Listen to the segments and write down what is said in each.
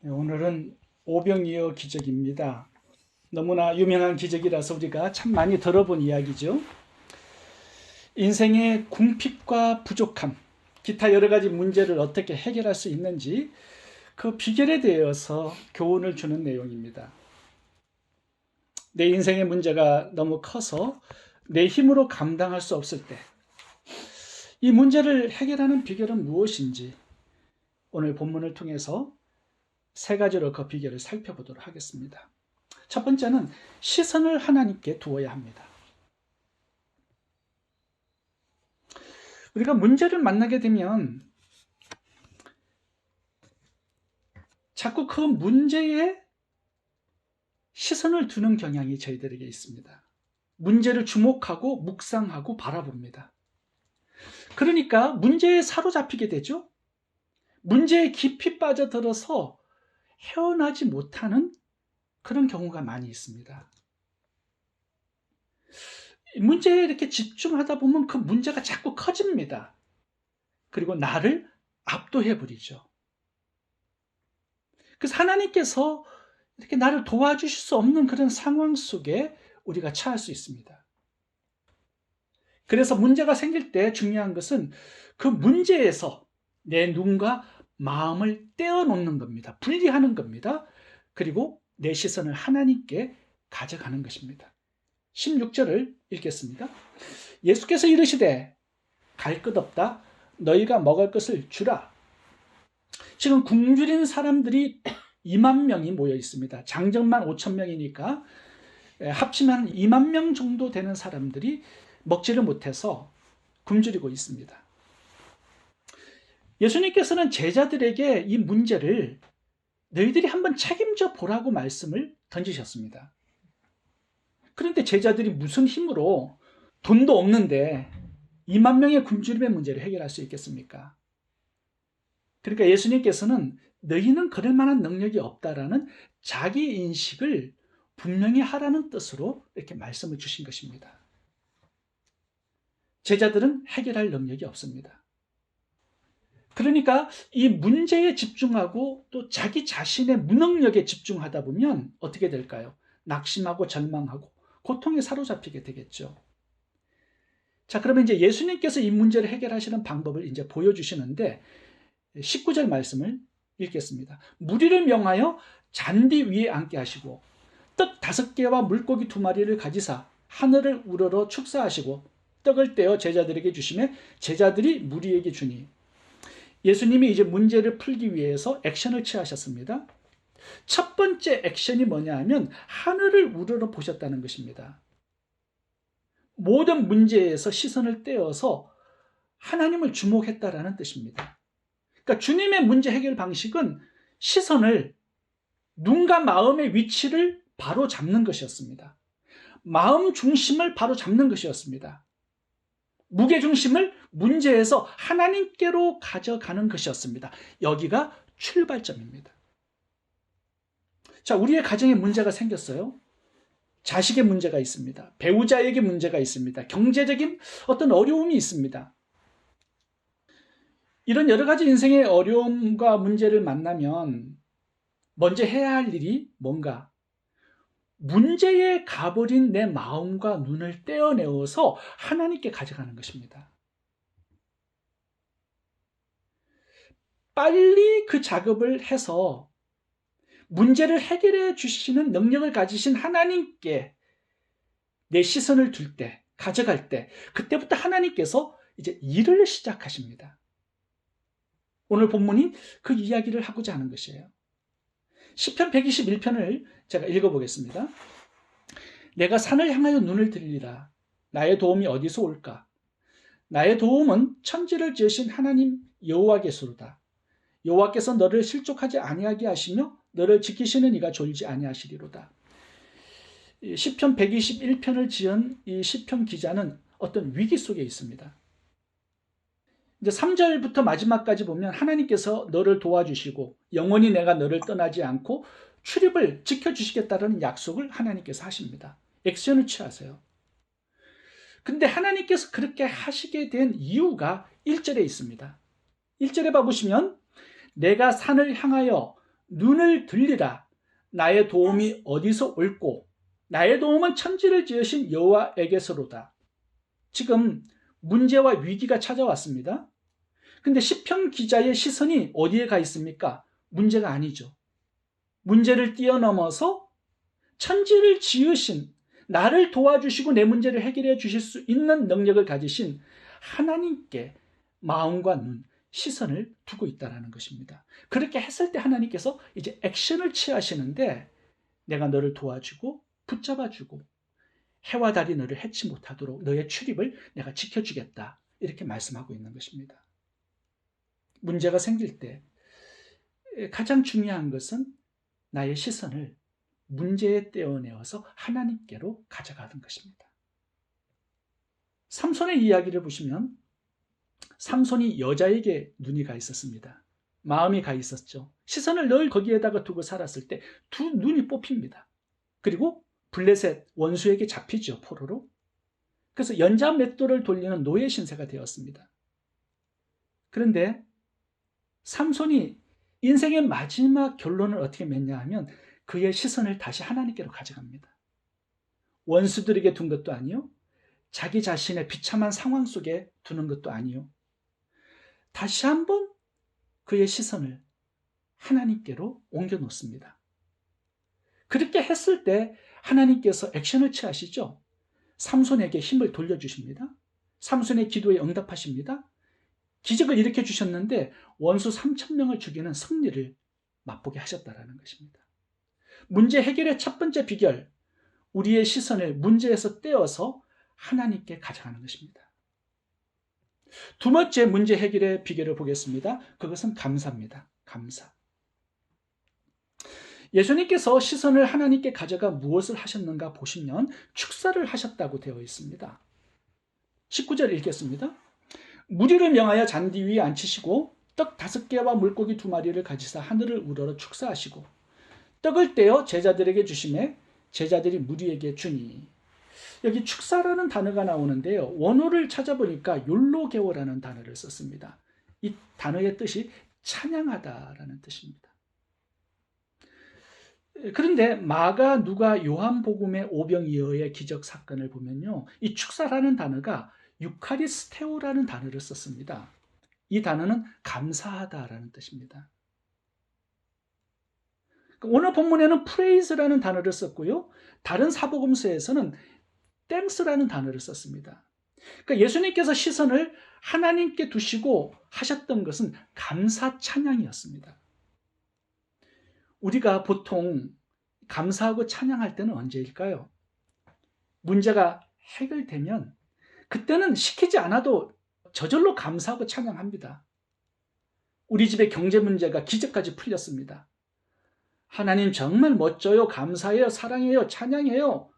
네, 오늘은 오병이어 기적입니다. 너무나 유명한 기적이라서 우리가 참 많이 들어본 이야기죠. 인생의 궁핍과 부족함, 기타 여러 가지 문제를 어떻게 해결할 수 있는지 그 비결에 대해서 교훈을 주는 내용입니다. 내 인생의 문제가 너무 커서 내 힘으로 감당할 수 없을 때, 이 문제를 해결하는 비결은 무엇인지 오늘 본문을 통해서 세 가지로 그 비결을 살펴보도록 하겠습니다. 첫 번째는 시선을 하나님께 두어야 합니다. 우리가 문제를 만나게 되면 자꾸 그 문제에 시선을 두는 경향이 저희들에게 있습니다. 문제를 주목하고 묵상하고 바라봅니다. 그러니까 문제에 사로잡히게 되죠. 문제에 깊이 빠져들어서 헤어나지 못하는 그런 경우가 많이 있습니다. 문제에 이렇게 집중하다 보면 그 문제가 자꾸 커집니다. 그리고 나를 압도해 버리죠. 그래서 하나님께서 이렇게 나를 도와주실 수 없는 그런 상황 속에 우리가 처할 수 있습니다. 그래서 문제가 생길 때 중요한 것은 그 문제에서 내 눈과 마음을 떼어놓는 겁니다. 분리하는 겁니다. 그리고 내 시선을 하나님께 가져가는 것입니다. 16절을 읽겠습니다. 예수께서 이르시되 갈 것 없다. 너희가 먹을 것을 주라. 지금 굶주린 사람들이 2만 명이 모여 있습니다. 장정만 5천 명이니까 합치면 2만 명 정도 되는 사람들이 먹지를 못해서 굶주리고 있습니다. 예수님께서는 제자들에게 이 문제를 너희들이 한번 책임져 보라고 말씀을 던지셨습니다. 그런데 제자들이 무슨 힘으로 돈도 없는데 2만 명의 굶주림의 문제를 해결할 수 있겠습니까? 그러니까 예수님께서는 너희는 그럴 만한 능력이 없다라는 자기 인식을 분명히 하라는 뜻으로 이렇게 말씀을 주신 것입니다. 제자들은 해결할 능력이 없습니다. 그러니까 이 문제에 집중하고 또 자기 자신의 무능력에 집중하다 보면 어떻게 될까요? 낙심하고 절망하고 고통에 사로잡히게 되겠죠. 자, 그러면 이제 예수님께서 이 문제를 해결하시는 방법을 이제 보여주시는데 19절 말씀을 읽겠습니다. 무리를 명하여 잔디 위에 앉게 하시고 떡 다섯 개와 물고기 두 마리를 가지사 하늘을 우러러 축사하시고 떡을 떼어 제자들에게 주시매 제자들이 무리에게 주니 예수님이 이제 문제를 풀기 위해서 액션을 취하셨습니다. 첫 번째 액션이 뭐냐 하면 하늘을 우러러 보셨다는 것입니다. 모든 문제에서 시선을 떼어서 하나님을 주목했다라는 뜻입니다. 그러니까 주님의 문제 해결 방식은 시선을 눈과 마음의 위치를 바로 잡는 것이었습니다. 마음 중심을 바로 잡는 것이었습니다. 무게 중심을 문제에서 하나님께로 가져가는 것이었습니다. 여기가 출발점입니다. 자, 우리의 가정에 문제가 생겼어요. 자식의 문제가 있습니다. 배우자에게 문제가 있습니다. 경제적인 어떤 어려움이 있습니다. 이런 여러 가지 인생의 어려움과 문제를 만나면 먼저 해야 할 일이 뭔가 문제에 가버린 내 마음과 눈을 떼어내어서 하나님께 가져가는 것입니다. 빨리 그 작업을 해서 문제를 해결해 주시는 능력을 가지신 하나님께 내 시선을 둘 때, 가져갈 때, 그때부터 하나님께서 이제 일을 시작하십니다. 오늘 본문이 그 이야기를 하고자 하는 것이에요. 10편 121편을 제가 읽어보겠습니다. 내가 산을 향하여 눈을 들리라. 나의 도움이 어디서 올까? 나의 도움은 천지를 지으신 하나님 여호와께서로다. 여호와께서 너를 실족하지 아니하게 하시며 너를 지키시는 이가 졸지 아니하시리로다. 시편 121편을 지은 이 시편 기자는 어떤 위기 속에 있습니다. 이제 3절부터 마지막까지 보면 하나님께서 너를 도와주시고 영원히 내가 너를 떠나지 않고 출입을 지켜주시겠다는 약속을 하나님께서 하십니다. 액션을 취하세요. 근데 하나님께서 그렇게 하시게 된 이유가 1절에 있습니다. 1절에 봐보시면 내가 산을 향하여 눈을 들리라. 나의 도움이 어디서 올고 나의 도움은 천지를 지으신 여호와에게서로다. 지금 문제와 위기가 찾아왔습니다. 근데 시편 기자의 시선이 어디에 가 있습니까? 문제가 아니죠. 문제를 뛰어넘어서 천지를 지으신 나를 도와주시고 내 문제를 해결해 주실 수 있는 능력을 가지신 하나님께 마음과 눈, 시선을 두고 있다라는 것입니다. 그렇게 했을 때 하나님께서 이제 액션을 취하시는데 내가 너를 도와주고 붙잡아주고 해와 달이 너를 해치 못하도록 너의 출입을 내가 지켜주겠다. 이렇게 말씀하고 있는 것입니다. 문제가 생길 때 가장 중요한 것은 나의 시선을 문제에 떼어내어서 하나님께로 가져가는 것입니다. 삼손의 이야기를 보시면 삼손이 여자에게 눈이 가 있었습니다. 마음이 가 있었죠. 시선을 늘 거기에다가 두고 살았을 때 두 눈이 뽑힙니다. 그리고 블레셋 원수에게 잡히죠. 포로로. 그래서 연자 맷돌을 돌리는 노예 신세가 되었습니다. 그런데 삼손이 인생의 마지막 결론을 어떻게 맺냐 하면 그의 시선을 다시 하나님께로 가져갑니다. 원수들에게 둔 것도 아니요. 자기 자신의 비참한 상황 속에 두는 것도 아니요. 다시 한번 그의 시선을 하나님께로 옮겨 놓습니다. 그렇게 했을 때 하나님께서 액션을 취하시죠. 삼손에게 힘을 돌려주십니다. 삼손의 기도에 응답하십니다. 기적을 일으켜 주셨는데 원수 3천 명을 죽이는 승리를 맛보게 하셨다라는 것입니다. 문제 해결의 첫 번째 비결, 우리의 시선을 문제에서 떼어서 하나님께 가져가는 것입니다. 두 번째 문제 해결의 비결을 보겠습니다. 그것은 감사입니다. 감사. 예수님께서 시선을 하나님께 가져가 무엇을 하셨는가 보시면 축사를 하셨다고 되어 있습니다. 19절 읽겠습니다. 무리를 명하여 잔디 위에 앉히시고 떡 다섯 개와 물고기 두 마리를 가지사 하늘을 우러러 축사하시고 떡을 떼어 제자들에게 주심에 제자들이 무리에게 주니 여기 축사라는 단어가 나오는데요. 원어를 찾아보니까 욜로게오라는 단어를 썼습니다. 이 단어의 뜻이 찬양하다라는 뜻입니다. 그런데 마가, 누가, 요한복음의 오병이어의 기적 사건을 보면요. 이 축사라는 단어가 유카리스테오라는 단어를 썼습니다. 이 단어는 감사하다라는 뜻입니다. 오늘 본문에는 프레이즈라는 단어를 썼고요. 다른 사복음서에서는 땡스라는 단어를 썼습니다. 그러니까 예수님께서 시선을 하나님께 두시고 하셨던 것은 감사 찬양이었습니다. 우리가 보통 감사하고 찬양할 때는 언제일까요? 문제가 해결되면 그때는 시키지 않아도 저절로 감사하고 찬양합니다. 우리 집의 경제 문제가 기적까지 풀렸습니다. 하나님 정말 멋져요. 감사해요. 사랑해요. 찬양해요.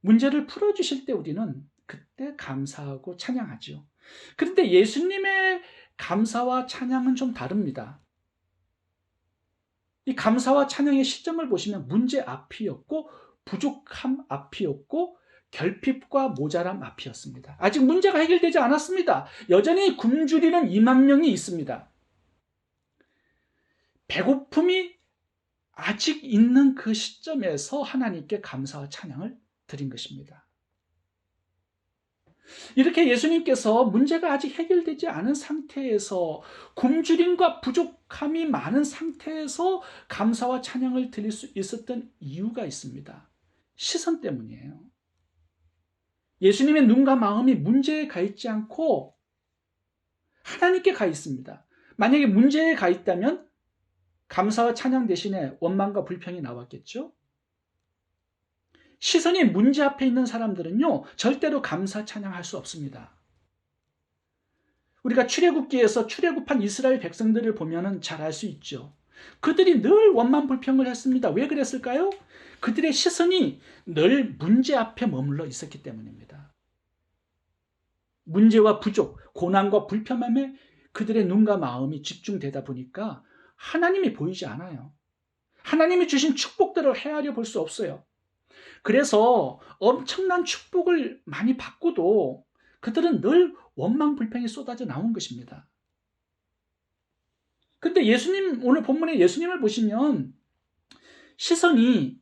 문제를 풀어주실 때 우리는 그때 감사하고 찬양하죠. 그런데 예수님의 감사와 찬양은 좀 다릅니다. 이 감사와 찬양의 시점을 보시면 문제 앞이었고 부족함 앞이었고 결핍과 모자람 앞이었습니다. 아직 문제가 해결되지 않았습니다. 여전히 굶주리는 2만 명이 있습니다. 배고픔이 아직 있는 그 시점에서 하나님께 감사와 찬양을 드린 것입니다. 이렇게 예수님께서 문제가 아직 해결되지 않은 상태에서 굶주림과 부족함이 많은 상태에서 감사와 찬양을 드릴 수 있었던 이유가 있습니다. 시선 때문이에요. 예수님의 눈과 마음이 문제에 가 있지 않고 하나님께 가 있습니다. 만약에 문제에 가 있다면 감사와 찬양 대신에 원망과 불평이 나왔겠죠? 시선이 문제 앞에 있는 사람들은요, 절대로 감사 찬양할 수 없습니다. 우리가 출애굽기에서 출애굽한 이스라엘 백성들을 보면은 잘 알 수 있죠. 그들이 늘 원만 불평을 했습니다. 왜 그랬을까요? 그들의 시선이 늘 문제 앞에 머물러 있었기 때문입니다. 문제와 부족, 고난과 불편함에 그들의 눈과 마음이 집중되다 보니까 하나님이 보이지 않아요. 하나님이 주신 축복들을 헤아려 볼 수 없어요. 그래서 엄청난 축복을 많이 받고도 그들은 늘 원망 불평이 쏟아져 나온 것입니다. 근데 예수님, 오늘 본문에 예수님을 보시면 시선이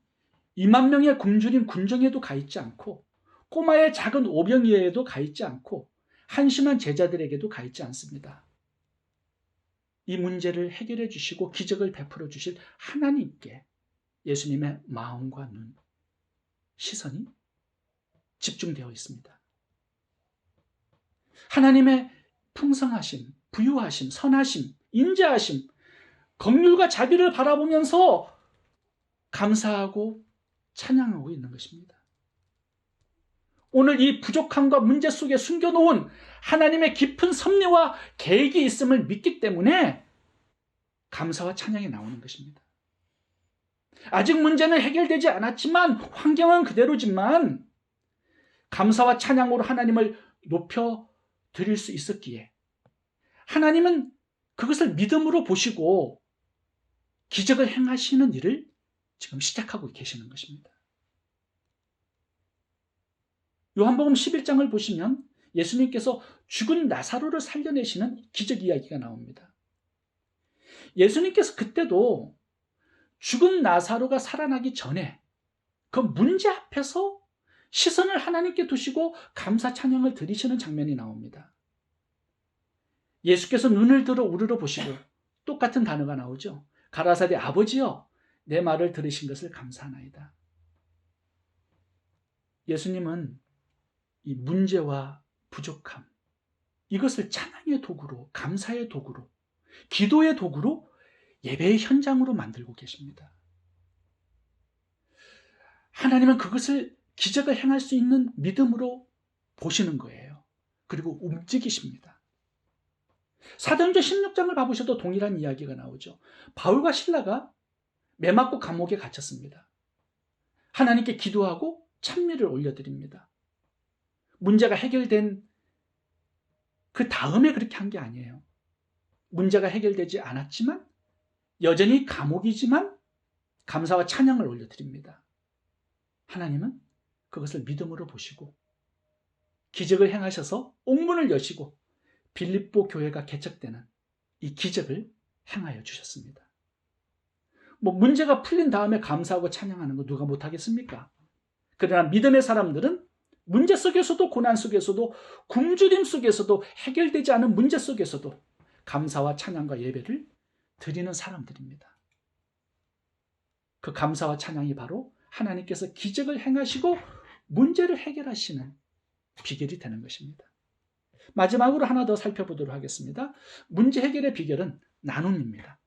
2만 명의 굶주린 군정에도 가 있지 않고 꼬마의 작은 오병이에도 가 있지 않고 한심한 제자들에게도 가 있지 않습니다. 이 문제를 해결해 주시고 기적을 베풀어 주실 하나님께 예수님의 마음과 눈, 시선이 집중되어 있습니다. 하나님의 풍성하심, 부유하심, 선하심, 인자하심, 긍휼과 자비를 바라보면서 감사하고 찬양하고 있는 것입니다. 오늘 이 부족함과 문제 속에 숨겨놓은 하나님의 깊은 섭리와 계획이 있음을 믿기 때문에 감사와 찬양이 나오는 것입니다. 아직 문제는 해결되지 않았지만 환경은 그대로지만 감사와 찬양으로 하나님을 높여 드릴 수 있었기에 하나님은 그것을 믿음으로 보시고 기적을 행하시는 일을 지금 시작하고 계시는 것입니다. 요한복음 11장을 보시면 예수님께서 죽은 나사로를 살려내시는 기적 이야기가 나옵니다. 예수님께서 그때도 죽은 나사로가 살아나기 전에 그 문제 앞에서 시선을 하나님께 두시고 감사 찬양을 드리시는 장면이 나옵니다. 예수께서 눈을 들어 우르르 보시고 똑같은 단어가 나오죠. 가라사대 아버지여 내 말을 들으신 것을 감사하나이다. 예수님은 이 문제와 부족함, 이것을 찬양의 도구로, 감사의 도구로, 기도의 도구로 예배의 현장으로 만들고 계십니다. 하나님은 그것을 기적을 행할 수 있는 믿음으로 보시는 거예요. 그리고 움직이십니다. 사도행전 16장을 봐보셔도 동일한 이야기가 나오죠. 바울과 신라가 매 맞고 감옥에 갇혔습니다. 하나님께 기도하고 찬미를 올려드립니다. 문제가 해결된 그 다음에 그렇게 한 게 아니에요. 문제가 해결되지 않았지만 여전히 감옥이지만 감사와 찬양을 올려드립니다. 하나님은 그것을 믿음으로 보시고 기적을 행하셔서 옥문을 여시고 빌립보 교회가 개척되는 이 기적을 행하여 주셨습니다. 뭐 문제가 풀린 다음에 감사하고 찬양하는 거 누가 못하겠습니까? 그러나 믿음의 사람들은 문제 속에서도 고난 속에서도 굶주림 속에서도 해결되지 않은 문제 속에서도 감사와 찬양과 예배를 드리는 사람들입니다. 그 감사와 찬양이 바로 하나님께서 기적을 행하시고 문제를 해결하시는 비결이 되는 것입니다. 마지막으로 하나 더 살펴보도록 하겠습니다. 문제 해결의 비결은 나눔입니다.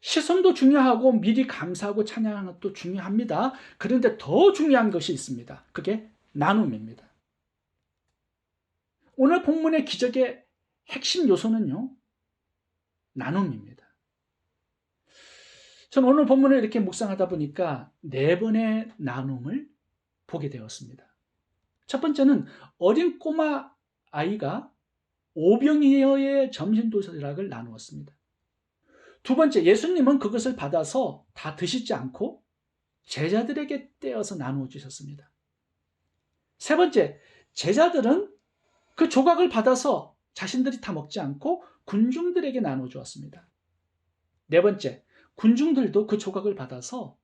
시선도 중요하고 미리 감사하고 찬양하는 것도 중요합니다. 그런데 더 중요한 것이 있습니다. 그게 나눔입니다. 오늘 본문의 기적의 핵심 요소는요, 나눔입니다. 저는 오늘 본문을 이렇게 묵상하다 보니까 네 번의 나눔을 보게 되었습니다. 첫 번째는 어린 꼬마 아이가 오병이어의 점심 도시락을 나누었습니다. 두 번째, 예수님은 그것을 받아서 다 드시지 않고 제자들에게 떼어서 나누어 주셨습니다. 세 번째, 제자들은 그 조각을 받아서 자신들이 다 먹지 않고 군중들에게 나눠 주었습니다. 네 번째, 군중들도 그 조각을 받아서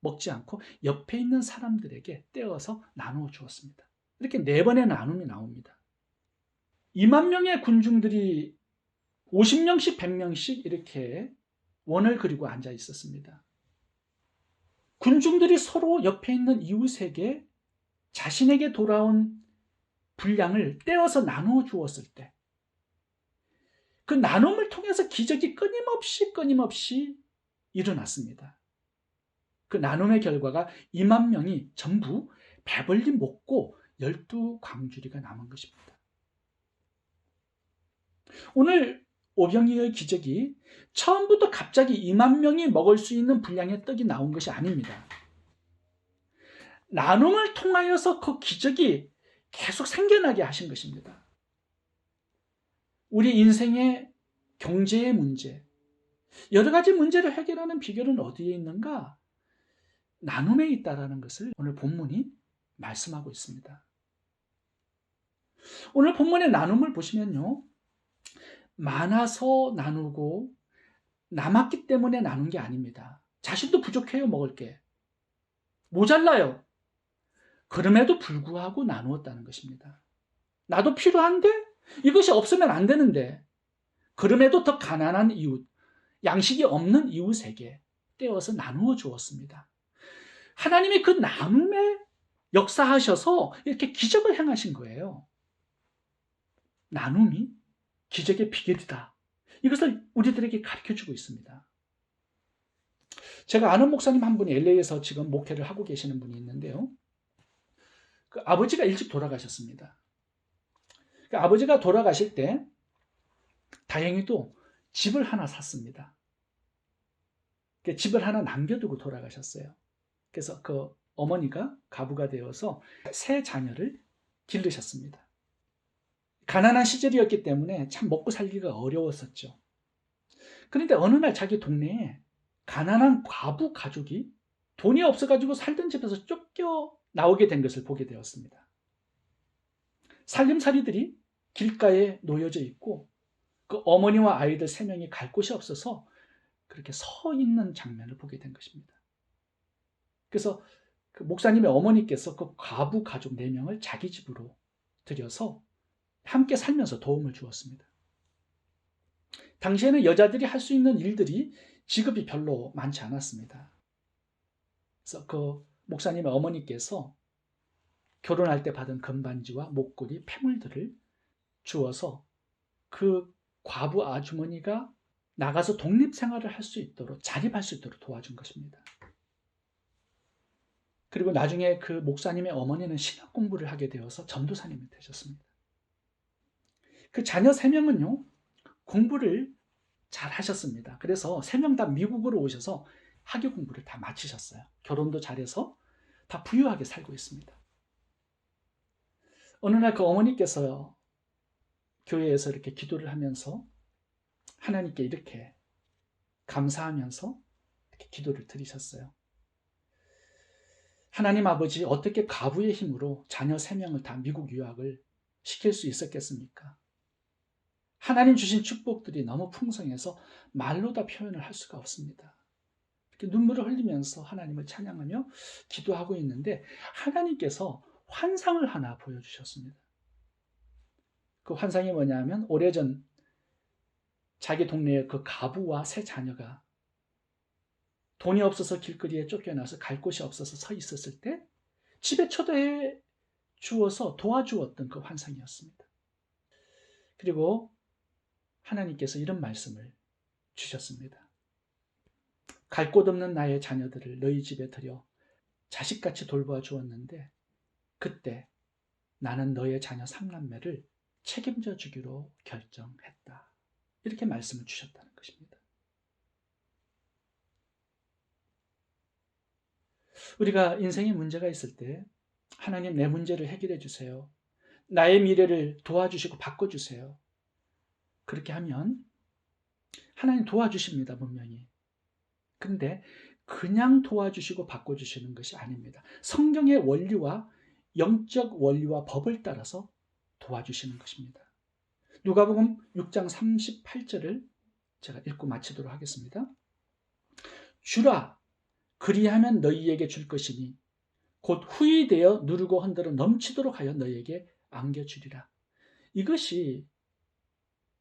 먹지 않고 옆에 있는 사람들에게 떼어서 나누어 주었습니다. 이렇게 네 번의 나눔이 나옵니다. 2만 명의 군중들이 50명씩 100명씩 이렇게 원을 그리고 앉아 있었습니다. 군중들이 서로 옆에 있는 이웃에게 자신에게 돌아온 분량을 떼어서 나누어 주었을 때, 그 나눔을 통해서 기적이 끊임없이 끊임없이 일어났습니다. 그 나눔의 결과가 2만 명이 전부 배불리 먹고 열두 광주리가 남은 것입니다. 오늘 오병이의 기적이 처음부터 갑자기 2만 명이 먹을 수 있는 분량의 떡이 나온 것이 아닙니다. 나눔을 통하여서 그 기적이 계속 생겨나게 하신 것입니다. 우리 인생의 경제의 문제, 여러 가지 문제를 해결하는 비결은 어디에 있는가? 나눔에 있다라는 것을 오늘 본문이 말씀하고 있습니다. 오늘 본문의 나눔을 보시면요. 많아서 나누고 남았기 때문에 나눈 게 아닙니다. 자신도 부족해요, 먹을 게. 모자라요. 그럼에도 불구하고 나누었다는 것입니다. 나도 필요한데? 이것이 없으면 안 되는데. 그럼에도 더 가난한 이웃, 양식이 없는 이웃에게 떼어서 나누어 주었습니다. 하나님이 그 나눔에 역사하셔서 이렇게 기적을 행하신 거예요. 나눔이 기적의 비결이다. 이것을 우리들에게 가르쳐 주고 있습니다. 제가 아는 목사님 한 분이 LA에서 지금 목회를 하고 계시는 분이 있는데요. 그 아버지가 일찍 돌아가셨습니다. 그 아버지가 돌아가실 때 다행히도 집을 하나 샀습니다. 그 집을 하나 남겨두고 돌아가셨어요. 그래서 그 어머니가 가부가 되어서 세 자녀를 기르셨습니다. 가난한 시절이었기 때문에 참 먹고 살기가 어려웠었죠. 그런데 어느 날 자기 동네에 가난한 과부 가족이 돈이 없어가지고 살던 집에서 쫓겨 나오게 된 것을 보게 되었습니다. 살림살이들이 길가에 놓여져 있고 그 어머니와 아이들 세 명이 갈 곳이 없어서 그렇게 서 있는 장면을 보게 된 것입니다. 그래서 그 목사님의 어머니께서 그 과부 가족 네 명을 자기 집으로 들여서 함께 살면서 도움을 주었습니다. 당시에는 여자들이 할 수 있는 일들이 직업이 별로 많지 않았습니다. 그래서 그 목사님의 어머니께서 결혼할 때 받은 금반지와 목걸이, 폐물들을 주어서 그 과부 아주머니가 나가서 독립 생활을 할 수 있도록 자립할 수 있도록 도와준 것입니다. 그리고 나중에 그 목사님의 어머니는 신학 공부를 하게 되어서 전도사님이 되셨습니다. 그 자녀 세 명은요, 공부를 잘 하셨습니다. 그래서 세명다 미국으로 오셔서 학위 공부를 다 마치셨어요. 결혼도 잘해서 다 부유하게 살고 있습니다. 어느 날 그 어머니께서 교회에서 이렇게 기도를 하면서 하나님께 이렇게 감사하면서 이렇게 기도를 드리셨어요. 하나님 아버지 어떻게 가부의 힘으로 자녀 세 명을 다 미국 유학을 시킬 수 있었겠습니까? 하나님 주신 축복들이 너무 풍성해서 말로 다 표현을 할 수가 없습니다. 이렇게 눈물을 흘리면서 하나님을 찬양하며 기도하고 있는데 하나님께서 환상을 하나 보여주셨습니다. 그 환상이 뭐냐면 오래전 자기 동네에 그 가부와 세 자녀가 돈이 없어서 길거리에 쫓겨나서 갈 곳이 없어서 서 있었을 때 집에 초대해 주어서 도와주었던 그 환상이었습니다. 그리고 하나님께서 이런 말씀을 주셨습니다. 갈 곳 없는 나의 자녀들을 너희 집에 들여 자식같이 돌보아 주었는데 그때 나는 너의 자녀 삼남매를 책임져 주기로 결정했다. 이렇게 말씀을 주셨다는 것입니다. 우리가 인생에 문제가 있을 때 하나님 내 문제를 해결해 주세요. 나의 미래를 도와주시고 바꿔주세요. 그렇게 하면 하나님 도와주십니다, 분명히. 근데 그냥 도와주시고 바꿔주시는 것이 아닙니다. 성경의 원리와 영적 원리와 법을 따라서 도와주시는 것입니다. 누가복음 6장 38절을 제가 읽고 마치도록 하겠습니다. 주라 그리하면 너희에게 줄 것이니 곧 후이 되어 누르고 흔들어 넘치도록 하여 너희에게 안겨주리라. 이것이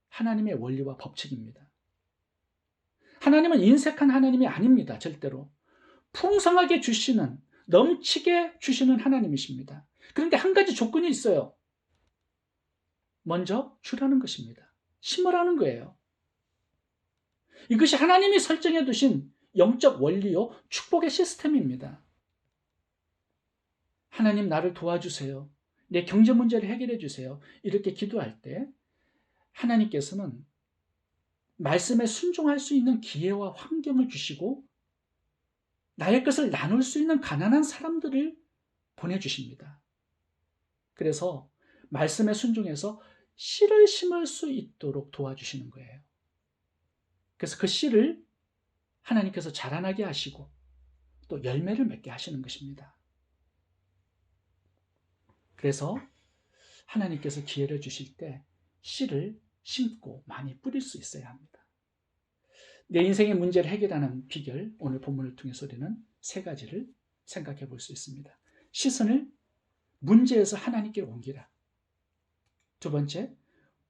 하나님의 원리와 법칙입니다. 하나님은 인색한 하나님이 아닙니다. 절대로. 풍성하게 주시는, 넘치게 주시는 하나님이십니다. 그런데 한 가지 조건이 있어요. 먼저 주라는 것입니다. 심으라는 거예요. 이것이 하나님이 설정해 두신 영적 원리요, 축복의 시스템입니다. 하나님 나를 도와주세요. 내 경제 문제를 해결해 주세요. 이렇게 기도할 때 하나님께서는 말씀에 순종할 수 있는 기회와 환경을 주시고 나의 것을 나눌 수 있는 가난한 사람들을 보내주십니다. 그래서 말씀에 순종해서 씨를 심을 수 있도록 도와주시는 거예요. 그래서 그 씨를 하나님께서 자라나게 하시고 또 열매를 맺게 하시는 것입니다. 그래서 하나님께서 기회를 주실 때 씨를 심고 많이 뿌릴 수 있어야 합니다. 내 인생의 문제를 해결하는 비결, 오늘 본문을 통해서 우리는 세 가지를 생각해 볼 수 있습니다. 시선을 문제에서 하나님께 옮기라. 두 번째,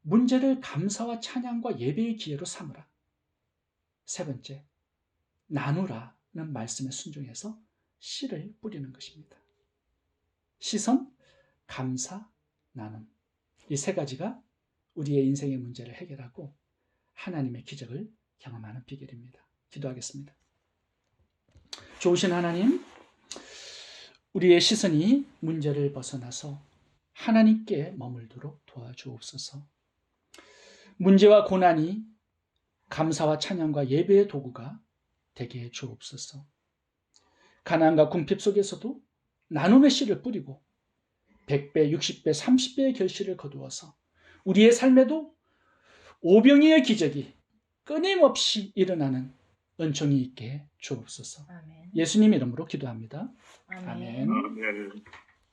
문제를 감사와 찬양과 예배의 기회로 삼으라. 세 번째, 나누라는 말씀에 순종해서 씨를 뿌리는 것입니다. 시선, 감사, 나눔. 이 세 가지가 우리의 인생의 문제를 해결하고 하나님의 기적을 경험하는 비결입니다. 기도하겠습니다. 좋으신 하나님, 우리의 시선이 문제를 벗어나서 하나님께 머물도록 도와주옵소서. 문제와 고난이 감사와 찬양과 예배의 도구가 되게 해 주옵소서. 가난과 궁핍 속에서도 나눔의 씨를 뿌리고 100배, 60배, 30배의 결실을 거두어서 우리의 삶에도 오병이의 기적이 끊임없이 일어나는 은총이 있게 주옵소서. 아멘. 예수님 이름으로 기도합니다. 아멘. 아멘. 아멘.